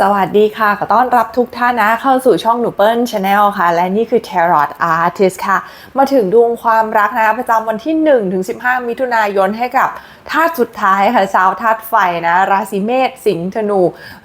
สวัสดีค่ะ ขอต้อนรับทุกท่านนะ เข้าสู่ช่องหนูเปิลชาแนลค่ะ และนี่คือ Tarot Artist ค่ะ มาถึงดวงความรักนะ ประจำวันที่1ถึง15 มิถุนายนให้กับธาตุสุดท้ายค่ะชาวธาตุไฟนะ ราศีเมษสิงห์ธนู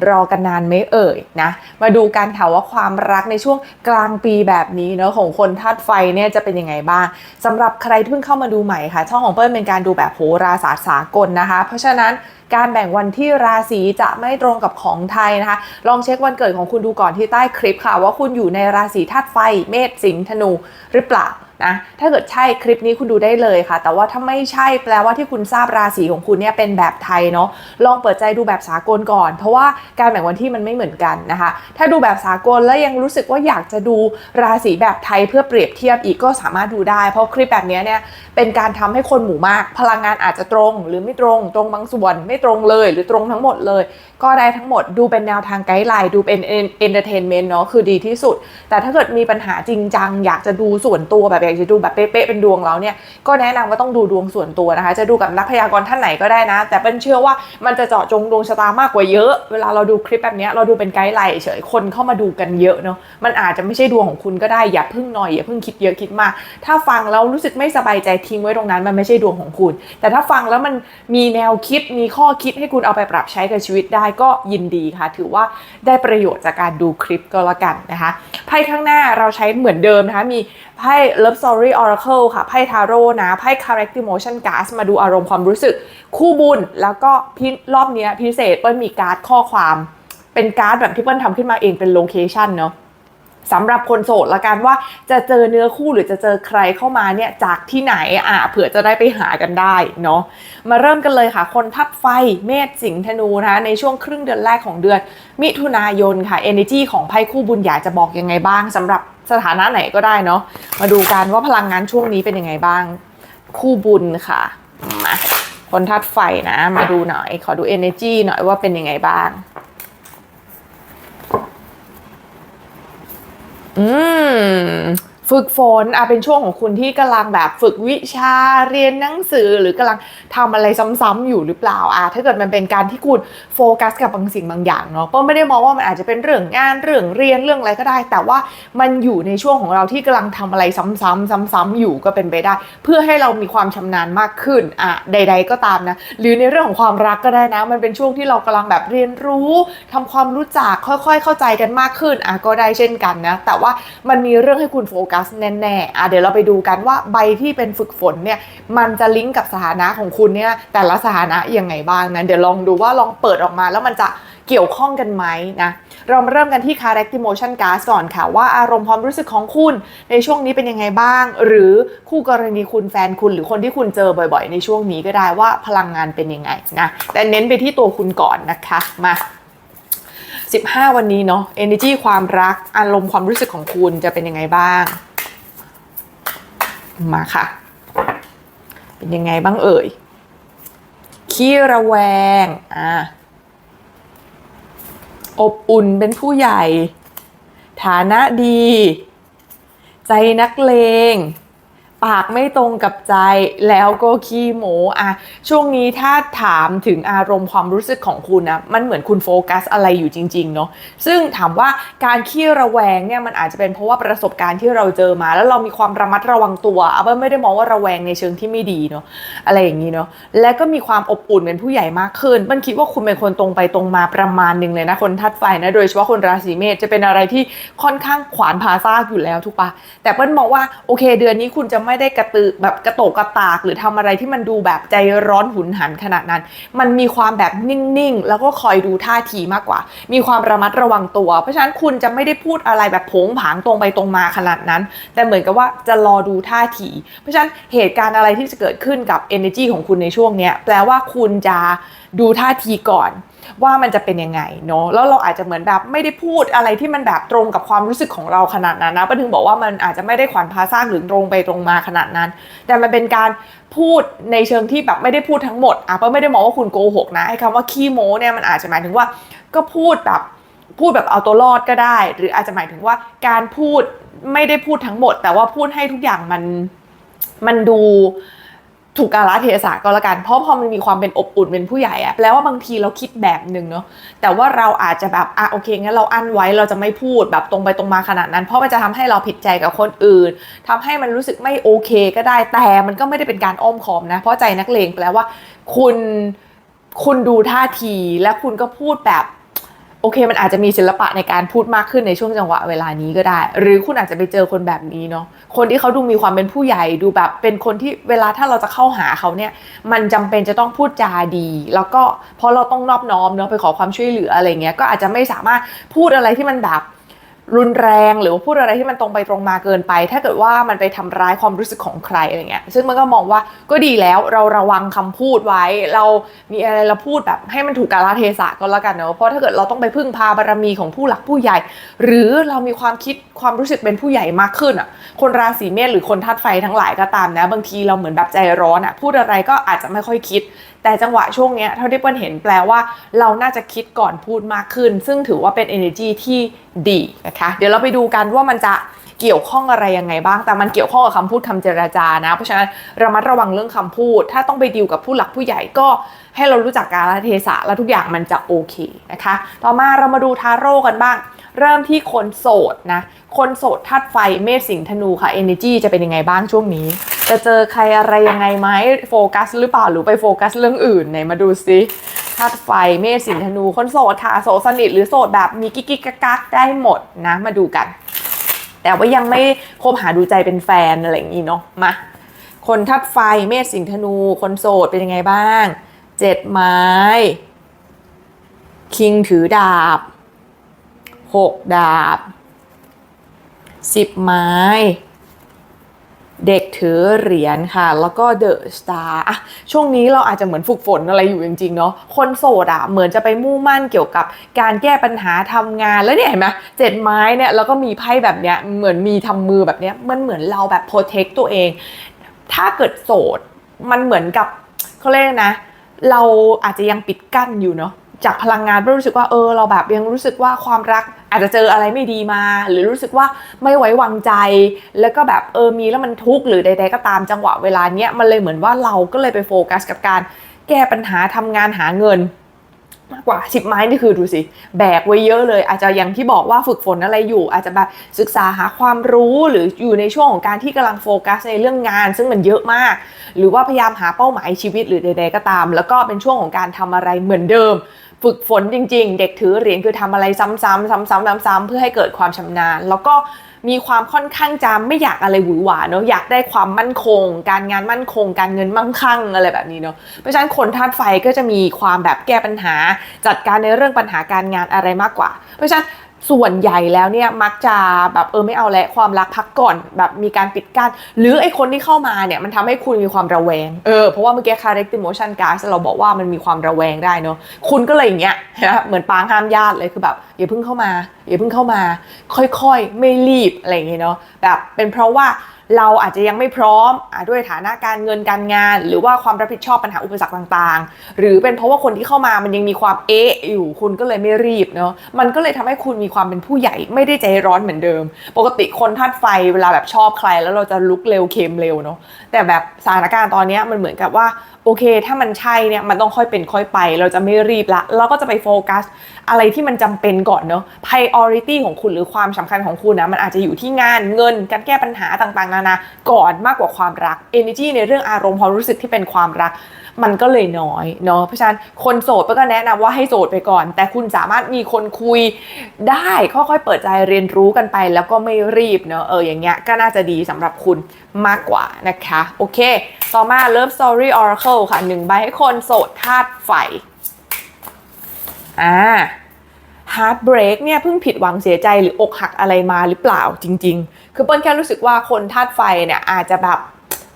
รอกันนานไม่เอ่ยนะ มาดูกันค่ะว่าความรักในช่วงกลางปีแบบนี้เนาะของคนธาตุไฟเนี่ยจะเป็นยังไงบ้างสำหรับใครที่เพิ่งเข้ามาดูใหม่ค่ะ ช่องของเปิ้ลเป็นการดูแบบโหราศาสตร์สากลนะคะ เพราะฉะนั้น การแบ่งวันที่ราศีจะไม่ตรงกับของไทยนะคะ ลองเช็ควันเกิดของคุณดูก่อนที่ใต้คลิปค่ะ ว่าคุณอยู่ในราศีธาตุไฟ เมษสิงห์ธนูหรือเปล่า นะถ้าเกิดใช่คลิปนี้คุณดูได้เลยค่ะ แต่ว่าถ้าไม่ใช่แปลว่าที่คุณทราบราศีของคุณเนี่ยเป็นแบบไทยเนาะลองเปิดใจดูแบบสากลก่อน เพราะว่าการแบ่งวันที่มันไม่เหมือนกันนะคะ ถ้าดูแบบสากลแล้วยังรู้สึกว่าอยากจะดูราศีแบบไทยเพื่อเปรียบเทียบอีกก็สามารถดูได้ เพราะคลิปแบบนี้เนี่ยเป็นการทำให้คนหมู่มาก พลังงานอาจจะตรง หรือไม่ตรงตรงบางส่วนไม่ตรงเลย หรือตรงทั้งหมดเลย ก็ได้ทั้งหมดดูเป็นแนวทางไกด์ไลน์ดูเป็นเอนเตอร์เทนเมนต์เนาะคือดีที่สุด แต่ถ้าเกิดมีปัญหาจริงจังอยากจะดูส่วนตัวแบบากจะดูแบบเป๊ะๆเป็นดวงแล้วเนี่ยก็แนะนำว่าต้องดูดวงส่วนตัวนะคะ จะดูกับนักพยากรณ์ท่านไหนก็ได้นะ แต่เป็นเชื่อว่ามันจะเจาะจงดวงชะตามากกว่าเยอะ เวลาเราดูคลิปแบบนี้เราดูเป็นไกด์ไลน์เฉยคนเข้ามาดูกันเยอะเนาะมันอาจจะไม่ใช่ดวงของคุณก็ได้อย่าพึ่งหน่อยอย่าพึ่งคิดเยอะคิดมากถ้าฟังแล้วรู้สึกไม่สบายใจทิ้งไว้ตรงนั้นมันไม่ใช่ดวงของคุณ แต่ถ้าฟังแล้วมันมีแนวคิดมีข้อคิดให้คุณเอาไปปรับใช้กับชีวิตได้ก็ยินดีค่ะ ถือว่าได้ประโยชน์จากการดูคลิปก็แล้วกันนะคะไพ่ข้างหน้าเราใช้เหมือนเดิมนะคะมีไพ่ Love Story Oracle ค่ะ ไพ่ทาโร่นะ ไพ่ Character Emotion Cards มาดูอารมณ์ความรู้สึก คู่บุญ แล้วก็พิรอบเนี้ยพิเศษเปิ้ลมีการ์ดข้อความ เป็นการ์ดแบบที่เปิ้ลทำขึ้นมาเองเป็นโลเคชันเนาะ สำหรับคนโสดละกันว่าจะเจอเนื้อคู่หรือจะเจอใครเข้ามาเนี่ยจากที่ไหนอะเผื่อจะได้ไปหากันได้เนาะมาเริ่มกันเลยค่ะ คนทัดไฟเมษสิงห์ธนูนะคะในช่วงครึ่งเดือนแรกของเดือน มิถุนายนค่ะ energy ของไพ่คู่บุญอยากจะบอกยังไงบ้างสำหรับสถานะไหนก็ได้เนาะมาดูกันว่าพลังงานช่วงนี้เป็นยังไงบ้าง คู่บุญค่ะมาคนทัดไฟนะ มาดูหน่อยขอดู energy หน่อยว่าเป็นยังไงบ้าง อืม ฝึกฝนอะเป็นช่วงของคุณที่กำลังแบบฝึกวิชาเรียนหนังสือ หรือกำลังทำอะไรซ้ำๆอยู่หรือเปล่าอะถ้าเกิดมันเป็นการที่คุณโฟกัสกับบางสิ่งบางอย่างเนาะก็ไม่ได้มองว่ามันอาจจะเป็นเรื่องงานเรื่องเรียนเรื่องอะไรก็ได้ แต่ว่ามันอยู่ในช่วงของเราที่กำลังทำอะไรซ้ำๆซ้ำๆอยู่ก็เป็นไปได้ เพื่อให้เรามีความชำนาญมากขึ้นอะใด ๆ ก็ตามนะ หรือในเรื่องของความรักก็ได้นะ มันเป็นช่วงที่เรากำลังแบบเรียนรู้ทำความรู้จักค่อย ๆ เข้าใจกันมากขึ้นอะก็ได้เช่นกันนะแต่ว่ามันมีเรื่องให้คุณโฟกัสแน่ๆอะเดี๋ยวเราไปดูกันว่าใบที่เป็นฝึกฝนเนี่ยมันจะลิงก์กับสถานะของคุณเนี่ยแต่ละสถานะยังไงบ้างนะเดี๋ยวลองดูว่าลองเปิดออกมาแล้วมันจะเกี่ยวข้องกันไหมนะเรามาเริ่มกันที่ Character Emotion Cards ก่อนค่ะ ว่าอารมณ์ความรู้สึกของคุณในช่วงนี้เป็นยังไงบ้าง หรือคู่กรณีคุณแฟนคุณหรือคนที่คุณเจอบ่อยๆ ในช่วงนี้ก็ได้ว่าพลังงานเป็นยังไงนะแต่เน้นไปที่ตัวคุณก่อนนะคะมา15 วันนี้เนาะ energy ความรัก อารมณ์ความรู้สึกของคุณจะเป็นยังไงบ้าง มาค่ะ เป็นยังไงบ้างเอ่ย ขี้ระแวง อ่า อบอุ่นเป็นผู้ใหญ่ ฐานะดี ใจนักเลง ปากไม่ตรงกับใจแล้วก็ขี้โมอะช่วงนี้ถ้าถามถึงอารมณ์ความรู้สึกของคุณนะมันเหมือนคุณโฟกัสอะไรอยู่จริงๆเนาะซึ่งถามว่าการขี้ระแวงเนี่ยมันอาจจะเป็นเพราะว่าประสบการณ์ที่เราเจอมา แล้วเรามีความระมัดระวังตัวเอาไม่ได้มองว่าระแวงในเชิงที่ไม่ดีเนาะอะไรอย่างนี้เนาะและก็มีความอบอุ่นเป็นผู้ใหญ่มากขึ้น มันคิดว่าคุณเป็นคนตรงไปตรงมาประมาณหนึ่งเลยนะคนทัดไฟนะโดยเฉพาะคนราศีเมษจะเป็นอะไรที่ค่อนข้างขวานพาซากอยู่แล้วทุกปะแต่เปิ้ลมองว่าโอเค เดือนนี้คุณจะไม่ไม่ได้กระตือแบบกระโตกกระตาก หรือทำอะไรที่มันดูแบบใจร้อนหุนหันขนาดนั้น มันมีความแบบนิ่งๆ แล้วก็คอยดูท่าทีมากกว่า มีความระมัดระวังตัว เพราะฉะนั้นคุณจะไม่ได้พูดอะไรแบบผงผางตรงไปตรงมาขนาดนั้น แต่เหมือนกับว่าจะรอดูท่าที เพราะฉะนั้นเหตุการณ์อะไรที่จะเกิดขึ้นกับ energy ของคุณในช่วงเนี้ยแปลว่าคุณจะดูท่าทีก่อน ว่ามันจะเป็นยังไงเนาะแล้วเราอาจจะเหมือนแบบไม่ได้พูดอะไรที่มันแบบตรงกับความรู้สึกของเราขนาดนั้นนะป้าถึงบอกว่ามันอาจจะไม่ได้ขวัญพาสร้างหรือตรงไปตรงมาขนาดนั้น แต่มันเป็นการพูดในเชิงที่แบบไม่ได้พูดทั้งหมดอะป้าไม่ได้มองว่าคุณโกหกนะไอ้คำว่าขี้โม้เนี่ยมันอาจจะหมายถึงว่าก็พูดแบบพูดแบบเอาตัวรอดก็ได้ หรืออาจจะหมายถึงว่าการพูดไม่ได้พูดทั้งหมด แต่ว่าพูดให้ทุกอย่างมันมันดู ถูกกาลเทศะก็แล้วกัน เพราะพอมันมีความเป็นอบอุ่นเป็นผู้ใหญ่อะแปลว่าบางทีเราคิดแบบหนึ่งเนาะแต่ว่าเราอาจจะแบบอะโอเคงั้นเราอั้นไว้เราจะไม่พูดแบบตรงไปตรงมาขนาดนั้น เพราะมันจะทำให้เราผิดใจกับคนอื่นทำให้มันรู้สึกไม่โอเคก็ได้แต่มันก็ไม่ได้เป็นการอ้อมค้อมนะ เพราะใจนักเลงแปลว่า คุณคุณดูท่าทีและคุณก็พูดแบบ โอเคมันอาจจะมีศิลปะในการพูดมากขึ้นในช่วงจังหวะเวลานี้ก็ได้ หรือคุณอาจจะไปเจอคนแบบนี้เนาะคนที่เขาดูมีความเป็นผู้ใหญ่ดูแบบ เป็นคนที่เวลาถ้าเราจะเข้าหาเขาเนี่ย มันจำเป็นจะต้องพูดจาดี แล้วก็เพราะเราต้องนอบน้อมเนาะไปขอความช่วยเหลืออะไรเงี้ยก็อาจจะไม่สามารถพูดอะไรที่มันแบบ รุนแรงหรือว่าพูดอะไรที่มันตรงไปตรงมาเกินไป ถ้าเกิดว่ามันไปทำร้ายความรู้สึกของใครอะไรเงี้ยซึ่งมันก็มองว่าก็ดีแล้วเราระวังคำพูดไว้ เรามีอะไรเราพูดแบบให้มันถูกกาลเทศะก็แล้วกันเนาะเพราะถ้าเกิดเราต้องไปพึ่งพาบารมีของผู้หลักผู้ใหญ่ หรือเรามีความคิดความรู้สึกเป็นผู้ใหญ่มากขึ้นอะคนราศีเมษหรือคนธาตุไฟทั้งหลายก็ตามนะ บางทีเราเหมือนแบบใจร้อนอะพูดอะไรก็อาจจะไม่ค่อยคิด แต่จังหวะช่วงเนี้ยเท่าที่เปิ้ลเห็นแปลว่า เราน่าจะคิดก่อนพูดมากขึ้น ซึ่งถือว่าเป็น energy ที่ดีนะคะ เดี๋ยวเราไปดูกันว่ามันจะเกี่ยวข้องอะไรยังไงบ้าง แต่มันเกี่ยวข้องกับคำพูดคำเจรจานะ เพราะฉะนั้นระมัดระวังเรื่องคำพูด ถ้าต้องไปดีลกับผู้หลักผู้ใหญ่ก็ให้เรารู้จักกาลเทศะแล้วทุกอย่างมันจะโอเคนะคะ ต่อมาเรามาดูทาโร่กันบ้าง เริ่มที่คนโสดนะ คนโสดธาตุไฟเมษสิงห์ธนูค่ะ energy จะเป็นยังไงบ้างช่วงนี้ จะเจอใครอะไรยังไงไหมโฟกัสหรือเปล่าหรือไปโฟกัสเรื่องอื่นไหนมาดูซิธาตุไฟเมษสิงห์ธนู คนโสดค่ะโสดสนิทหรือโสดแบบมีกิ๊กกิ๊กกักักได้หมดนะมาดูกัน แต่ว่ายังไม่คบหาดูใจเป็นแฟนอะไรอย่างนี้เนาะมาคนธาตุไฟเมษสิงห์ธนู คนโสดเป็นยังไงบ้างเจ็ดไม้คิงถือดาบ หกดาบสิบไม้ เด็กถือเหรียญค่ะ แล้วก็เดอะสตาร์อะช่วงนี้เราอาจจะเหมือนฝึกฝนอะไรอยู่จริง ๆ เนาะคนโสดอะเหมือนจะไปมุ่งมั่นเกี่ยวกับการแก้ปัญหาทำงานแล้วเนี่ยเห็นไหมเจ็ดไม้เนี่ยแล้วก็มีไพ่แบบเนี้ยเหมือนมีทำมือแบบเนี้ยมันเหมือนเราแบบโปรเทคตัวเอง ถ้าเกิดโสดมันเหมือนกับเขาเรียกนะ เราอาจจะยังปิดกั้นอยู่เนาะ จากพลังงานเรารู้สึกว่าเออเราแบบยังรู้สึกว่าความรักอาจจะเจออะไรไม่ดีมา หรือรู้สึกว่าไม่ไว้วางใจ แล้วก็แบบเออมีแล้วมันทุกข์หรือใด ๆ ก็ตามจังหวะเวลาเนี้ยมันเลยเหมือนว่าเราก็เลยไปโฟกัสกับการแก้ปัญหาทำงานหาเงินมากกว่า10ไม้นี่คือดูสิแบกไว้เยอะเลย อาจจะอย่างที่บอกว่าฝึกฝนอะไรอยู่ อาจจะแบบศึกษาหาความรู้หรืออยู่ในช่วงของการที่กำลังโฟกัสในเรื่องงาน ซึ่งมันเยอะมาก หรือว่าพยายามหาเป้าหมายชีวิตหรือใดๆก็ตาม แล้วก็เป็นช่วงของการทำอะไรเหมือนเดิม ฝึกฝนจริง ๆ เด็กถือเหรียญคือทำอะไรซ้ำๆซ้ำๆซ้ำๆเพื่อให้เกิดความชำนาญ แล้วก็มีความค่อนข้างจะไม่อยากอะไรหวือหวาเนาะอยากได้ความมั่นคง การงานมั่นคง การเงินมั่งคั่งอะไรแบบนี้เนาะเพราะฉะนั้นคนธาตุไฟก็จะมีความแบบแก้ปัญหา จัดการในเรื่องปัญหาการงานอะไรมากกว่า เพราะฉะนั้น ส่วนใหญ่แล้วเนี่ยมักจะแบบเออไม่เอาและความรักพักก่อนแบบมีการปิดกั้นหรือไอคนที่เข้ามาเนี่ยมันทำให้คุณมีความระแวงเออเพราะว่าเมื่อกี้ character emotion card เราบอกว่ามันมีความระแวงได้เนาะคุณก็เลยอย่างเงี้ยนะเหมือนปางห้ามญาติเลยคือแบบอย่าเพิ่งเข้ามาอย่าเพิ่งเข้ามา ค่อยๆ ไม่รีบอะไรอย่างเงี้ยเนาะแบบเป็นเพราะว่า เราอาจจะยังไม่พร้อมอด้วยฐานะการเงินการงาน หรือว่าความรับผิดชอบปัญหาอุปสรรคต่างๆ หรือเป็นเพราะว่าคนที่เข้ามามันยังมีความเอ๊ะอยู่คุณก็เลยไม่รีบเนาะมันก็เลยทำให้คุณมีความเป็นผู้ใหญ่ไม่ได้ใจร้อนเหมือนเดิม ปกติคนธาตุไฟเวลาแบบชอบใคร แล้วเราจะลุกเร็วเค็มเร็วเนาะแต่แบบสถานการณ์ตอนนี้มันเหมือนกับว่าโอเค ถ้ามันใช่เนี่ยมันต้องค่อยเป็นค่อยไป เราจะไม่รีบละเราก็จะไปโฟกัส อะไรที่มันจำเป็นก่อนเนาะ priority ของคุณหรือความสำคัญของคุณนะมันอาจจะอยู่ที่งานเงินการแก้ปัญหาต่างๆ นานาก่อนมากกว่าความรัก energy ในเรื่องอารมณ์ความรู้สึกที่เป็นความรักมันก็เลยน้อยเนาะเพราะฉะนั้นคนโสดก็แนะนำว่าให้โสดไปก่อน แต่คุณสามารถมีคนคุยได้ค่อยๆเปิดใจเรียนรู้กันไป แล้วก็ไม่รีบเนาะเอออย่างเงี้ยก็น่าจะดีสำหรับคุณมากกว่านะคะ โอเค ต่อมา Love Story Oracle ค่ะหนึ่งใบให้คนโสดธาตุไฟอ่า Heartbreak เนี่ยเพิ่งผิดหวังเสียใจหรืออกหักอะไรมาหรือเปล่าจริง ๆ คือเปิ้ลแค่รู้สึกว่าคนธาตุไฟเนี่ยอาจจะแบบ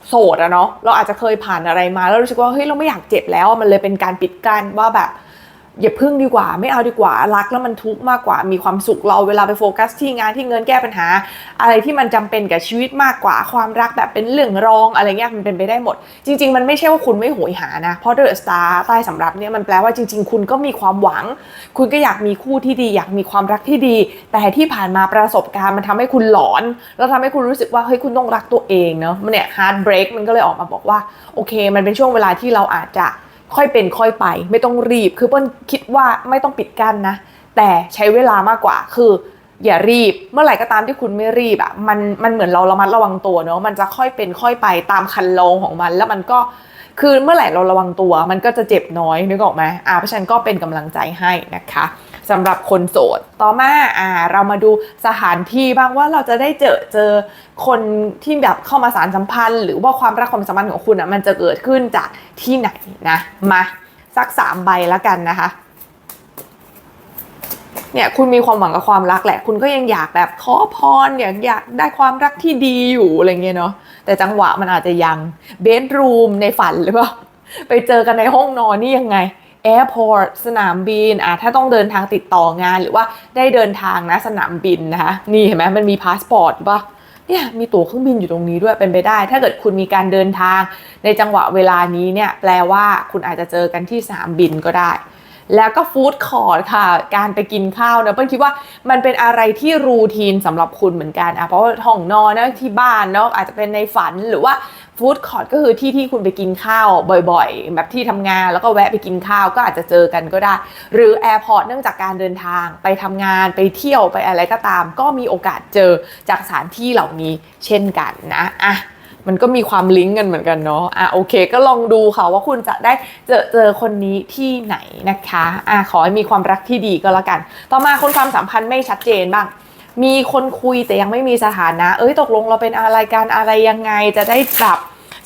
โสดอะเนาะเราอาจจะเคยผ่านอะไรมา แล้วรู้สึกว่าเฮ้ยเราไม่อยากเจ็บแล้วมันเลยเป็นการปิดกั้นว่าแบบ อย่าพึ่งดีกว่า ไม่เอาดีกว่ารักแล้วมันทุกข์มากกว่า มีความสุขเราเวลาไปโฟกัส ที่งานที่เงินแก้ปัญหา อะไรที่มันจำเป็นกับชีวิตมากกว่า ความรักแบบเป็นเรื่องรองอะไรเงี้ยมันเป็นไปได้หมด จริง ๆ มันไม่ใช่ว่าคุณไม่โหยหานะ เพราะเดอะสตาร์ใต้สำรับเนี่ยมันแปลว่าจริง ๆ คุณก็มีความหวัง คุณก็อยากมีคู่ที่ดี อยากมีความรักที่ดี แต่ที่ผ่านมาประสบการณ์มันทำให้คุณหลอน แล้วทำให้คุณรู้สึกว่าเฮ้ยคุณต้องรักตัวเองเนาะมันเนี่ยฮาร์ดเบรกมันก็เลยออกมาบอกว่าโอเค มันเป็นช่วงเวลาที่เราอาจจะ ค่อยเป็นค่อยไป ไม่ต้องรีบ คือเปิ้ลคิดว่าไม่ต้องปิดกั้นนะ แต่ใช้เวลามากกว่า คือ อย่ารีบ เมื่อไหร่ก็ตามที่คุณไม่รีบอะ่ะ มันมันเหมือนเราระมัดระวังตัวเนาะ มันจะค่อยเป็นค่อยไปตามคันลองของมัน แล้วมันก็ คือเมื่อไหร่เราระวังตัว มันก็จะเจ็บน้อยนึกออกไหมอ่าเพราะฉันก็เป็นกำลังใจให้นะคะ สำหรับคนโสด ต่อมาอ่าเรามาดูสถานที่บ้างว่าเราจะได้เจอเจอคนที่แบบเข้ามาสารสัมพันธ์ หรือว่าความรักความสัมพันธ์ของคุณอะมันจะเกิดขึ้นจากที่ไหนนะมาสักสามใบแล้วกันนะคะเนี่ยคุณมีความหวังกับความรักแหละ คุณก็ยังอยากแบบขอพรอยากอยากได้ความรักที่ดีอยู่อะไรเงี้ยเนาะแต่จังหวะมันอาจจะยังเบดรูมในฝันหรือเปล่าไปเจอกันในห้องนอนนี่ยังไง แอร์พอร์ตสนามบินอะถ้าต้องเดินทางติดต่องานหรือว่าได้เดินทางนะสนามบินนะคะนี่เห็นไหมมันมีพาสปอร์ตป่ะเนี่ยมีตั๋วเครื่องบินอยู่ตรงนี้ด้วยเป็นไปได้ ถ้าเกิดคุณมีการเดินทางในจังหวะเวลานี้เนี่ยแปลว่าคุณอาจจะเจอกันที่สนามบินก็ได้ แล้วก็ฟู้ดคอร์ทค่ะ การไปกินข้าวเนะเปิ้ลคิดว่ามันเป็นอะไรที่รูทีนสำหรับคุณเหมือนกันอะเพราะว่าห้องนอนนะที่บ้านเนาะอาจจะเป็นในฝันหรือว่า ฟู้ดคอร์ทก็คือที่ที่คุณไปกินข้าวบ่อยๆ แบบที่ทำงานแล้วก็แวะไปกินข้าวก็อาจจะเจอกันก็ได้ หรือแอร์พอร์ตเนื่องจากการเดินทางไปทำงานไปเที่ยวไปอะไรก็ตาม ก็มีโอกาสเจอจากสถานที่เหล่านี้เช่นกันนะอะมันก็มีความลิงก์กันเหมือนกันเนาะ อะโอเค ก็ลองดูค่ะว่าคุณจะได้เจอเจอคนนี้ที่ไหนนะคะ อะขอให้มีความรักที่ดีก็แล้วกัน ต่อมาคนความสัมพันธ์ไม่ชัดเจนบ้าง มีคนคุยแต่ยังไม่มีสถานะ เอ้ยตกลงเราเป็นอะไรกันอะไรยังไงจะได้ปรับ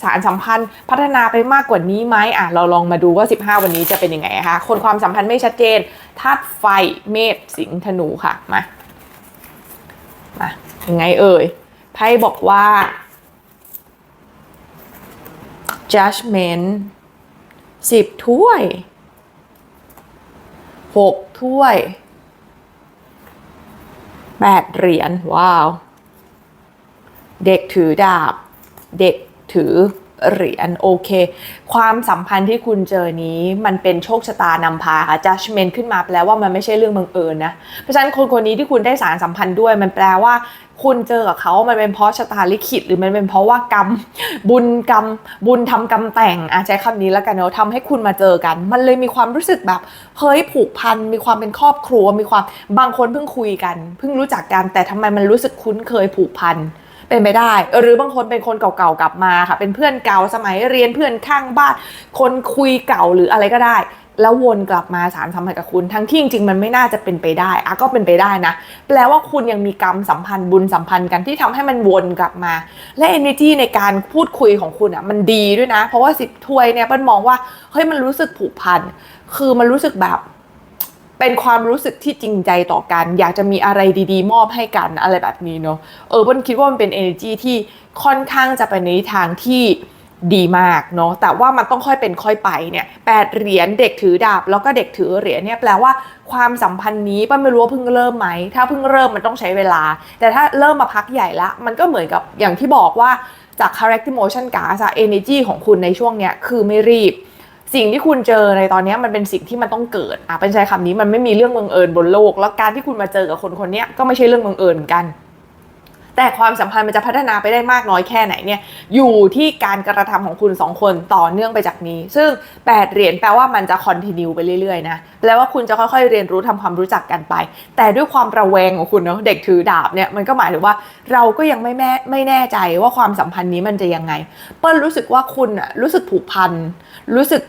สารสัมพันธ์พัฒนาไปมากกว่านี้ไหมอะเราลองมาดูว่า 15 วันนี้จะเป็นยังไงคะคนความสัมพันธ์ไม่ชัดเจนธาตุไฟเมษสิงห์ธนูค่ะมามายังไงเอ่ยไพ่บอกว่า judgment สิบถ้วยหกถ้วย แปดเหรียญว้าว เด็กถือดาบ เด็กถือ เหรียญโอเค ความสัมพันธ์ที่คุณเจอนี้มันเป็นโชคชะตานำพาค่ะ judgment ขึ้นมาแปลว่ามันไม่ใช่เรื่องบังเอิญนะ เพราะฉะนั้นคนคนนี้ที่คุณได้สารสัมพันธ์ด้วย มันแปลว่าคุณเจอกับเขา มันเป็นเพราะชะตาลิขิต หรือมันเป็นเพราะว่ากรรม บุญกรรม บุญทำกรรมแต่งอะใช้คำนี้แล้วกันเนาะทำให้คุณมาเจอกัน มันเลยมีความรู้สึกแบบเฮ้ยผูกพัน มีความเป็นครอบครัว มีความบางคนเพิ่งคุยกัน เพิ่งรู้จักกัน แต่ทำไมมันรู้สึกคุ้นเคยผูกพัน เป็นไปได้ หรือบางคนเป็นคนเก่าๆกลับมาค่ะ เป็นเพื่อนเก่าสมัยเรียนเพื่อนข้างบ้าน คนคุยเก่าหรืออะไรก็ได้ แล้ววนกลับมาสารสัมพันธ์กับคุณ ทั้งที่จริงๆมันไม่น่าจะเป็นไปได้อะก็เป็นไปได้นะ แปลว่าคุณยังมีกรรมสัมพันธ์บุญสัมพันธ์กันที่ทำให้มันวนกลับมา และ energy ในการพูดคุยของคุณอะมันดีด้วยนะ เพราะว่าสิบถ้วยเนี่ยเปิ้ลมองว่าเฮ้ยมันรู้สึกผูกพันคือมันรู้สึกแบบ เป็นความรู้สึกที่จริงใจต่อกัน อยากจะมีอะไรดีๆ มอบให้กันอะไรแบบนี้เนาะเออเปิ้ลคิดว่ามันเป็น energy ที่ค่อนข้างจะไปในทางที่ดีมากเนาะแต่ว่ามันต้องค่อยเป็นค่อยไปเนี่ยแปดเหรียญเด็กถือดาบ แล้วก็เด็กถือเหรียญเนี่ยแปลว่าความสัมพันธ์นี้ป้าไม่รู้ว่าเพิ่งเริ่มไหม ถ้าเพิ่งเริ่มมันต้องใช้เวลา แต่ถ้าเริ่มมาพักใหญ่ละมันก็เหมือนกับอย่างที่บอกว่าจาก character motion gas อะ energy ของคุณในช่วงเนี้ยคือไม่รีบ สิ่งที่คุณเจอในตอนนี้มันเป็นสิ่งที่มันต้องเกิดอะเป็นใช้คำนี้มันไม่มีเรื่องบังเอิญบนโลก แล้วการที่คุณมาเจอกับคนคนนี้ก็ไม่ใช่เรื่องบังเอิญกัน แต่ความสัมพันธ์มันจะพัฒนาไปได้มากน้อยแค่ไหนเนี่ยอยู่ที่การกระทำของคุณสองคนต่อเนื่องไปจากนี้ ซึ่ง 8 เหรียญแปลว่ามันจะคอนติเนียไปเรื่อยๆนะแปลว่าคุณจะค่อยๆเรียนรู้ทำความรู้จักกันไป แต่ด้วยความระแวงของคุณเนาะเด็กถือดาบเนี่ยมันก็หมายถึงว่าเราก็ยังไม่แม่ไม่แน่ใจว่าความสัมพันธ์นี้มันจะยังไง เปิ้ลรู้สึกว่าคุณอะรู้สึกผูกพันรู้สึก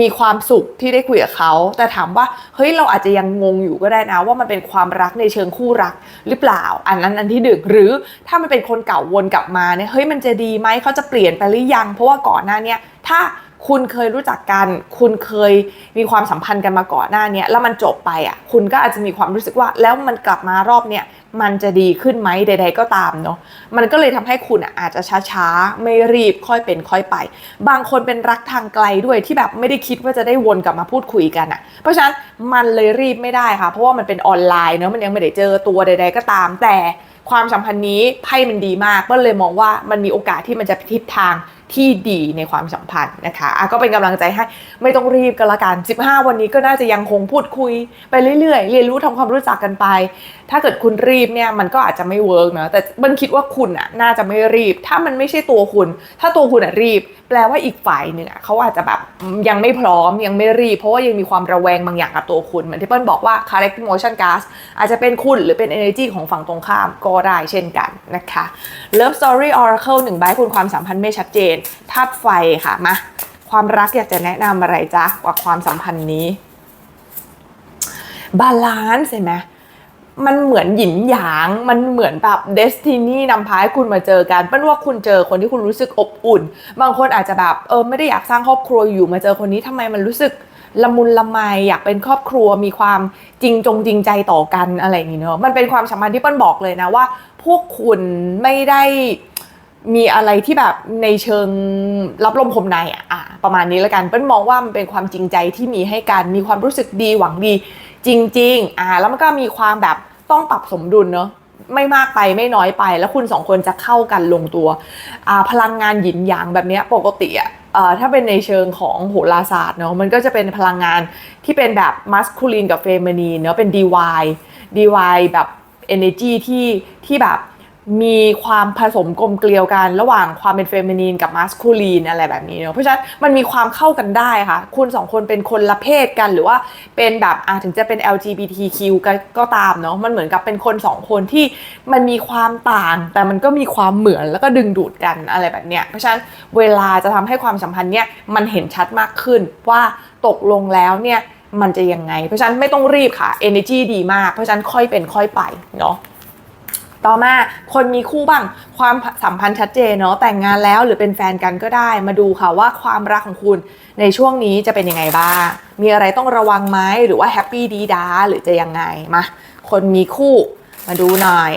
มีความสุขที่ได้คุยกับเขา แต่ถามว่าเฮ้ยเราอาจจะยังงงอยู่ก็ได้นะ ว่ามันเป็นความรักในเชิงคู่รักหรือเปล่า อันนั้นอันที่หนึ่งหรือถ้ามันเป็นคนเก่าวนกลับมาเนี่ยเฮ้ยมันจะดีไหมเขาจะเปลี่ยนไปหรือยัง เพราะว่าก่อนหน้าเนี้ยถ้า คุณเคยรู้จักกัน คุณเคยมีความสัมพันธ์กันมาก่อนหน้านี้แล้วมันจบไปอะ คุณก็อาจจะมีความรู้สึกว่า แล้วมันกลับมารอบเนี้ยมันจะดีขึ้นไหมใด ๆ ก็ตามเนาะมันก็เลยทำให้คุณอาจจะช้าๆ ไม่รีบค่อยเป็นค่อยไป บางคนเป็นรักทางไกลด้วยที่แบบไม่ได้คิดว่าจะได้วนกลับมาพูดคุยกันอะ เพราะฉะนั้นมันเลยรีบไม่ได้ค่ะ เพราะว่ามันเป็นออนไลน์เนาะมันยังไม่ได้เจอตัวใด ๆ ก็ตาม แต่ความสัมพันธ์นี้ไพ่มันดีมากก็เลยมองว่ามันมีโอกาสที่มันจะทิศทางที่ดีในความสัมพันธ์นะคะะก็เป็นกำลังใจให้ไม่ต้องรีบกันละกัน 15 วันนี้ก็น่าจะยังคงพูดคุยไปเรื่อยๆ เรียนรู้ทำความรู้จักกันไป ถ้าเกิดคุณรีบเนี่ยมันก็อาจจะไม่เวิร์กเนะแต่มันคิดว่าคุณอะน่าจะไม่รีบ ถ้ามันไม่ใช่ตัวคุณ ถ้าตัวคุณอะรีบ แปลว่าอีกฝ่ายหนึ่งอะเขาอาจจะแบบยังไม่พร้อมยังไม่รีบ เพราะว่ายังมีความระแวงบางอย่างกับตัวคุณเหมือนที่เปิ้ลบอกว่า correct motion gas อาจจะเป็นคุณหรือเป็น energy ของฝั่งตรงข้ามก็ได้เช่นกันนะคะ Love Story Oracle หนึ่งใบคุณความสัมพันธ์ไม่ชัดเจนธาตุไฟค่ะมาความรักอยากจะแนะนำอะไรจ๊ะกว่าความสัมพันธ์นี้บาลานซ์เห็นไหมมันเหมือนหยินหยาง มันเหมือนแบบเดสตินีนำพาให้คุณมาเจอกันเป็นว่าคุณเจอคนที่คุณรู้สึกอบอุ่น บางคนอาจจะแบบเออไม่ได้อยากสร้างครอบครัวอยู่มาเจอคนนี้ทำไมมันรู้สึกละมุนละไมอยากเป็นครอบครัวมีความจริงจงจริงใจต่อกันอะไรอย่างนี้เนอะมันเป็นความสัมพันธ์ที่เปิ้ลบอกเลยนะว่า พวกคุณไม่ได้ มีอะไรที่แบบในเชิงรับลมคมในอะอะประมาณนี้แล้วกันเปิ้ลมองว่ามันเป็นความจริงใจที่มีให้กันมีความรู้สึกดีหวังดี จริง ๆ อ่า แล้วมันก็มีความแบบต้องปรับสมดุลเนาะไม่มากไปไม่น้อยไป แล้วคุณสองคนจะเข้ากันลงตัวอ่าพลังงานหยินหยางแบบเนี้ยปกติอะเอ่อถ้าเป็นในเชิงของโหราศาสตร์เนาะมันก็จะเป็นพลังงานที่เป็นแบบมัสคูลินกับเฟมินีนเนาะเป็น DY DY แบบ energy ที่ที่แบบ มีความผสมกลมเกลียวกัน ระหว่างความเป็นเฟมินีนกับมัสคูลีนอะไรแบบนี้เนาะเพราะฉะนั้นมันมีความเข้ากันได้ค่ะ คุณสองคนเป็นคนละเพศกันหรือว่าเป็นแบบอ่าถึงจะเป็น LGBTQ ก็ก็ตามเนาะมันเหมือนกับเป็นคนสองคนที่มันมีความต่าง แต่มันก็มีความเหมือนแล้วก็ดึงดูดกันอะไรแบบเนี้ยเพราะฉะนั้นเวลาจะทำให้ความสัมพันธ์เนี้ยมันเห็นชัดมากขึ้นว่าตกลงแล้วเนี่ยมันจะยังไง เพราะฉะนั้นไม่ต้องรีบค่ะ energy ดีมาก เพราะฉะนั้นค่อยเป็นค่อยไปเนาะ ต่อมาคนมีคู่บ้างความสัมพันธ์ชัดเจนเนาะแต่งงานแล้วหรือเป็นแฟนกันก็ได้ มาดูค่ะว่าความรักของคุณในช่วงนี้จะเป็นยังไงบ้าง มีอะไรต้องระวังไหมหรือว่าแฮปปี้ดีดาหรือจะยังไงมาคนมีคู่มาดูหน่อย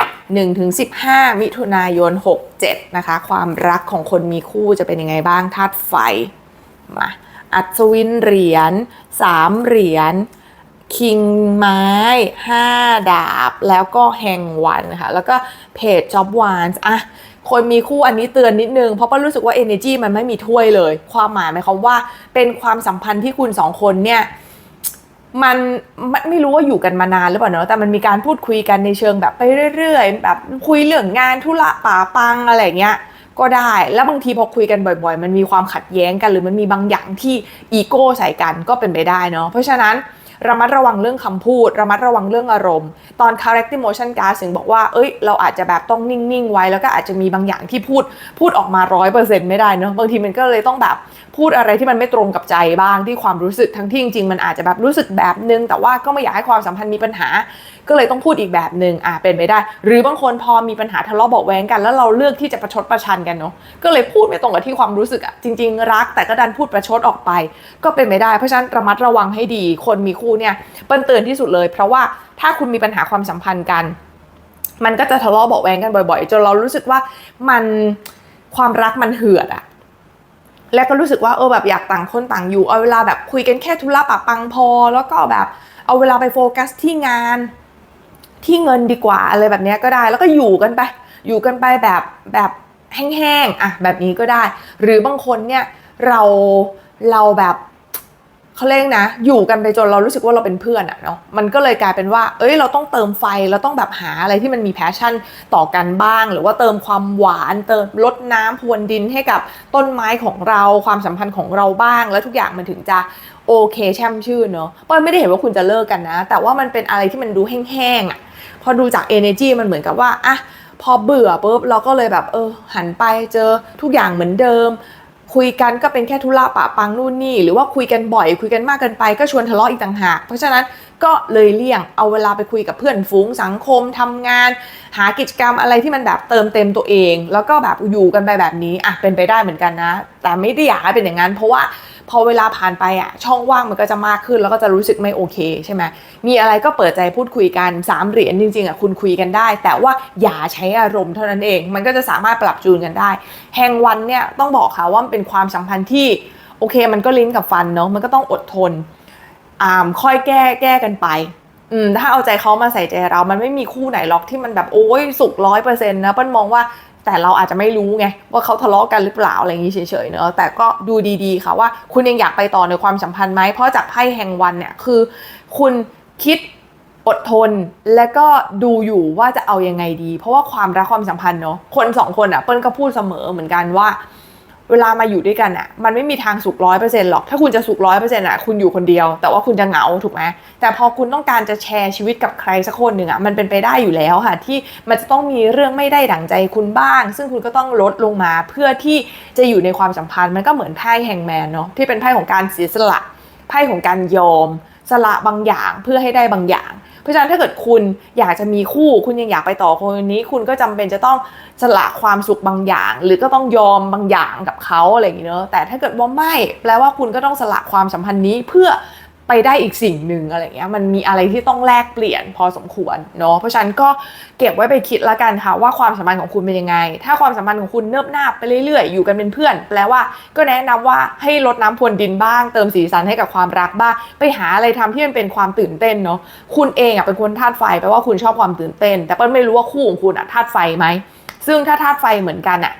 1ถึง15 มิถุนายน 67 นะคะ ความรักของคนมีคู่จะเป็นยังไงบ้างธาตุไฟมาอัศวินเหรียญ3เหรียญ คิงไม้5ดาบ แล้วก็แฮงวันค่ะ แล้วก็เพจจ็อบวานอะคนมีคู่อันนี้เตือนนิดนึง เพราะป้ารู้สึกว่า Energy มันไม่มีถ้วยเลย ความหมายหมายความว่าเป็นความสัมพันธ์ที่คุณสองคนเนี่ยมันไม่ไม่รู้ว่าอยู่กันมานานหรือเปล่าเนอะแต่มันมีการพูดคุยกันในเชิงแบบไปเรื่อยๆ แบบคุยเรื่องงานธุระป่าปังอะไรเงี้ยก็ได้แล้วบางทีพอคุยกันบ่อย ๆ มันมีความขัดแย้งกัน หรือมันมีบางอย่างที่อีโก้ใส่กันก็เป็นไปได้เนาะเพราะฉะนั้น ระมัดระวังเรื่องคำพูด ระมัดระวังเรื่องอารมณ์ ตอน correct emotion card ถึงบอกว่า เอ้ย เราอาจจะแบบต้องนิ่ง ๆ ไว้ แล้วก็อาจจะมีบางอย่างที่พูด พูดออกมาร้อยเปอร์เซ็นต์ไม่ได้เนอะบางทีมันก็เลยต้องแบบพูดอะไรที่มันไม่ตรงกับใจบ้างที่ความรู้สึกทั้งที่จริงๆมันอาจจะแบบรู้สึกแบบนึง แต่ว่าก็ไม่อยากให้ความสัมพันธ์มีปัญหา ก็เลยต้องพูดอีกแบบหนึ่งอะเป็นไปได้ หรือบางคนพอมีปัญหาทะเลาะเบาแวงกัน แล้วเราเลือกที่จะประชดประชันกันเนาะก็เลยพูดไม่ตรงกับที่ความรู้สึกอะจริง ๆ รัก แต่ก็ดันพูดประชดออกไป ก็เป็นไม่ได้เพราะฉะนั้นระมัดระวังให้ดี คนมีคู่เนี่ยเปิ้ลเตือนที่สุดเลย เพราะว่าถ้าคุณมีปัญหาความสัมพันธ์กัน มันก็จะทะเลาะเบาแวงกันบ่อยๆ จนเรารู้สึกว่ามันความรักมันเหือดอะและก็รู้สึกว่าเออแบบอยากต่างคนต่างอยู่เอาเวลาแบบคุยกันแค่ธุระปะปังพอ แล้วก็แบบเอาเวลาไปโฟกัสที่งานที่เงินดีกว่าอะไรแบบนี้ก็ได้แล้วก็อยู่กันไป อยู่กันไปแบบแบบแห้งๆอะแบบนี้ก็ได้ หรือบางคนเนี่ยเราเราแบบ เขาเรียกนะ อยู่กันไปจนเรารู้สึกว่าเราเป็นเพื่อนอะเนาะมันก็เลยกลายเป็นว่า เอ้ยเราต้องเติมไฟเราต้องแบบหาอะไรที่มันมีแพชชั่นต่อกันบ้าง หรือว่าเติมความหวานเติมลดน้ำพรวนดินให้กับต้นไม้ของเราความสัมพันธ์ของเราบ้าง แล้วทุกอย่างมันถึงจะโอเคแช่มชื่นเนาะเปิ้ลไม่ได้เห็นว่าคุณจะเลิกกันนะ แต่ว่ามันเป็นอะไรที่มันดูแห้งๆอะพอดูจาก energy มันเหมือนกับว่าอะพอเบื่อปุ๊บเราก็เลยแบบเออหันไปเจอทุกอย่างเหมือนเดิม คุยกันก็เป็นแค่ธุระปะปังนู่นนี่ หรือว่าคุยกันบ่อย คุยกันมากเกินไปก็ชวนทะเลาะอีกต่างหาก เพราะฉะนั้นก็เลยเลี่ยงเอาเวลาไปคุยกับเพื่อนฝูงสังคมทำงาน หากิจกรรมอะไรที่มันแบบเติมเต็มตัวเอง แล้วก็แบบอยู่กันไปแบบนี้อะเป็นไปได้เหมือนกันนะ แต่ไม่ได้อยากให้เป็นอย่างนั้น เพราะว่า พอเวลาผ่านไปอะช่องว่างมันก็จะมากขึ้นแล้วก็จะรู้สึกไม่โอเคใช่ไหมมีอะไรก็เปิดใจพูดคุยกันสามเหรียญจริงๆอะคุณคุยกันได้ แต่ว่าอย่าใช้อารมณ์เท่านั้นเอง มันก็จะสามารถปรับจูนกันได้ แห่งวันเนี่ยต้องบอกค่ะว่ามันเป็นความสัมพันธ์ที่โอเค มันก็ลิ้นกับฟันเนาะมันก็ต้องอดทนอ่าค่อยแก้แก้กันไปอืมถ้าเอาใจเขามาใส่ใจเรา มันไม่มีคู่ไหนหรอกที่มันแบบโอ้ยสุกร้อยเปอร์เซ็นต์นะเปิ้ลมองว่า แต่เราอาจจะไม่รู้ไงว่าเขาทะเลาะกันหรือเปล่าอะไรอย่างนี้เฉยๆเนอะแต่ก็ดูดีๆค่ะว่าคุณยังอยากไปต่อในความสัมพันธ์ไหมเพราะจากไพ่แห่งวันเนี่ยคือ คุณคิดอดทนและก็ดูอยู่ว่าจะเอายังไงดี เพราะว่าความรักความสัมพันธ์เนาะคนสองคนอะเปิ้ลก็พูดเสมอเหมือนกันว่า เวลามาอยู่ด้วยกันอะมันไม่มีทางสุขร้อยเปอร์เซ็นต์หรอก ถ้าคุณจะสุขร้อยเปอร์เซ็นต์อะคุณอยู่คนเดียว แต่ว่าคุณจะเหงาถูกไหมแต่พอคุณต้องการจะแชร์ชีวิตกับใครสักคนหนึ่งอะมันเป็นไปได้อยู่แล้วค่ะ ที่มันจะต้องมีเรื่องไม่ได้ดั่งใจคุณบ้าง ซึ่งคุณก็ต้องลดลงมา เพื่อที่จะอยู่ในความสัมพันธ์มันก็เหมือนไพ่แฮงแมนเนาะที่เป็นไพ่ของการเสียสละไพ่ของการยอมสละบางอย่างเพื่อให้ได้บางอย่าง เพราะฉะนั้นถ้าเกิดคุณอยากจะมีคู่ คุณยังอยากไปต่อคนนี้ คุณก็จำเป็นจะต้องสละความสุขบางอย่าง หรือก็ต้องยอมบางอย่างกับเขาอะไรอย่างเงี้ยเนอะแต่ถ้าเกิดว่าไม่แปลว่าคุณก็ต้องสละความสัมพันธ์นี้เพื่อ ไปได้อีกสิ่งหนึ่งอะไรเงี้ยมันมีอะไรที่ต้องแลกเปลี่ยนพอสมควรเนาะเพราะฉะนั้นก็เก็บไว้ไปคิดละกันค่ะว่าความสัมพันธ์ของคุณเป็นยังไง ถ้าความสัมพันธ์ของคุณเนิบนาไปเรื่อยๆ อยู่กันเป็นเพื่อน แปลว่าก็แนะนำว่าให้ลดน้ำพรวนดินบ้าง เติมสีสันให้กับความรักบ้าง ไปหาอะไรทำที่มันเป็นความตื่นเต้นเนาะคุณเองอะเป็นคนธาตุไฟแปลว่าคุณชอบความตื่นเต้น แต่เปิ้ลไม่รู้ว่าคู่ของคุณอะธาตุไฟไหมซึ่งถ้าธาตุไฟเหมือนกันอะ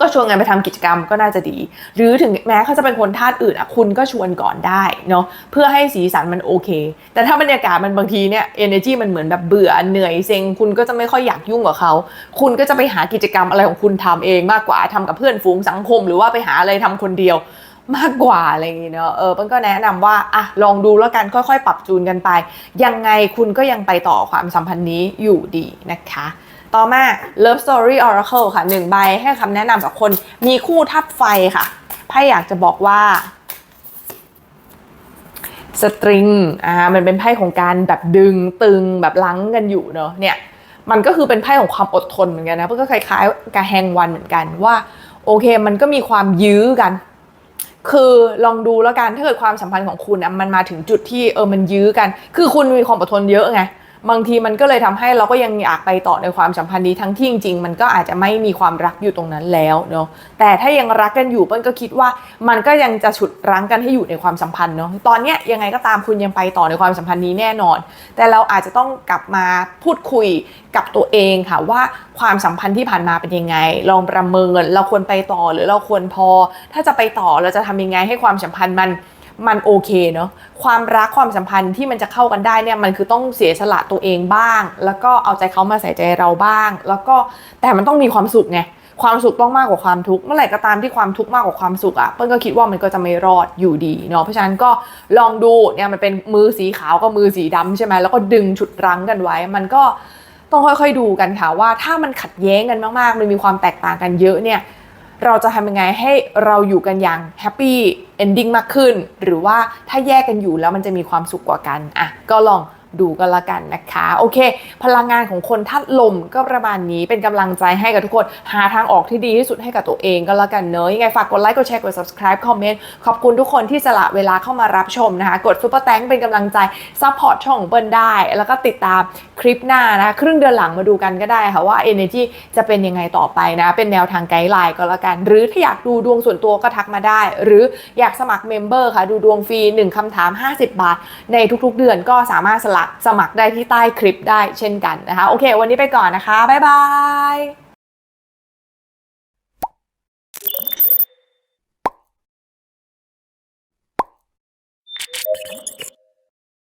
ก็ชวนกันไปทำกิจกรรมก็น่าจะดี หรือถึงแม้เขาจะเป็นคนธาตุอื่นอะคุณก็ชวนก่อนได้เนาะเพื่อให้สีสันมันโอเค แต่ถ้าบรรยากาศมันบางทีเนี่ย energy มันเหมือนแบบเบื่อเหนื่อยเซ็งคุณก็จะไม่ค่อยอยากยุ่งกับเขา คุณก็จะไปหากิจกรรมอะไรของคุณทำเองมากกว่าทำกับเพื่อนฝูงสังคม หรือว่าไปหาอะไรทำคนเดียวมากกว่าอะไรอย่างเงี้ยเนอะเออเปิ้ลก็แนะนำว่าอะลองดูแล้วกันค่อยๆ ปรับจูนกันไป ยังไงคุณก็ยังไปต่อความสัมพันธ์นี้อยู่ดีนะคะ ต่อมา Love Story Oracle ค่ะหนึ่งใบให้คำแนะนำกับคนมีคู่ทัดไฟค่ะไพ่อยากจะบอกว่าสตริงอ่ามันเป็นไพ่ของการแบบดึงตึงแบบลังกันอยู่เนอะเนี่ยมันก็คือเป็นไพ่ของความอดทนเหมือนกันนะเพราะก็คล้ายๆกับแฮงวันเหมือนกันว่า โอเคมันก็มีความยื้อกัน คือลองดูแล้วกันถ้าเกิดความสัมพันธ์ของคุณอะมันมาถึงจุดที่เออมันยื้อกัน คือคุณมีความอดทนเยอะไง บางทีมันก็เลยทำให้เราก็ยังอยากไปต่อในความสัมพันธ์นี้ทั้งที่จริงๆมันก็อาจจะไม่มีความรักอยู่ตรงนั้นแล้วเนาะแต่ถ้ายังรักกันอยู่เปิ้ลก็คิดว่ามันก็ยังจะฉุดรั้งกันให้อยู่ในความสัมพันธ์เนาะตอนเนี้ยยังไงก็ตามคุณยังไปต่อในความสัมพันธ์นี้แน่นอน แต่เราอาจจะต้องกลับมาพูดคุยกับตัวเองค่ะว่าความสัมพันธ์ที่ผ่านมาเป็นยังไง ลองประเมินเราควรไปต่อหรือเราควรพอ ถ้าจะไปต่อเราจะทำยังไงให้ความสัมพันธ์มัน มันโอเคเนาะความรักความสัมพันธ์ที่มันจะเข้ากันได้เนี่ยมันคือต้องเสียสละตัวเองบ้าง แล้วก็เอาใจเขามาใส่ใจเราบ้าง แล้วก็แต่มันต้องมีความสุขไงความสุขต้องมากกว่าความทุกข์เมื่อไหร่ก็ตามที่ความทุกข์มากกว่าความสุขอะ่ะเปิ้ลก็คิดว่ามันก็จะไม่รอดอยู่ดีเนาะเพราะฉะนั้นก็ลองดูเนี่ยมันเป็นมือสีขาวกับมือสีดำใช่ไหมแล้วก็ดึงฉุดรั้งกันไว้ มันก็ต้องค่อยๆดูกันค่ะว่าถ้ามันขัดแย้งกันมากๆ มันมีความแตกต่างกันเยอะเนี่ย เราจะทำยังไงให้เราอยู่กันอย่างแฮปปี้เอนดิ้งมากขึ้น หรือว่าถ้าแยกกันอยู่แล้วมันจะมีความสุขกว่ากันอะก็ลอง ดูกันละกันนะคะ โอเค พลังงานของคนทัดลมก็ประมาณนี้เป็นกำลังใจให้กับทุกคน หาทางออกที่ดีที่สุดให้กับตัวเองก็แล้วกันเนอะยังไงฝากกดไลค์กดแชร์กด subscribe คอมเมนต์ขอบคุณทุกคนที่สละเวลาเข้ามารับชมนะคะ กดซุปเปอร์แตงเป็นกำลังใจซัพพอร์ตช่องเปิ้ลได้ แล้วก็ติดตามคลิปหน้านะครึ่งเดือนหลังมาดูกันก็ได้ค่ะว่า energy จะเป็นยังไงต่อไปนะ เป็นแนวทางไกด์ไลน์ก็แล้วกัน หรือถ้าอยากดูดวงส่วนตัวก็ทักมาได้ หรืออยากสมัครเมมเบอร์ค่ะดูดวงฟรี1คำถาม 50 บาท ในทุกๆ เดือนก็สามารถสลักสมัครได้ที่ใต้คลิปได้เช่นกันนะคะ โอเค วันนี้ไปก่อนนะคะ บ๊ายบาย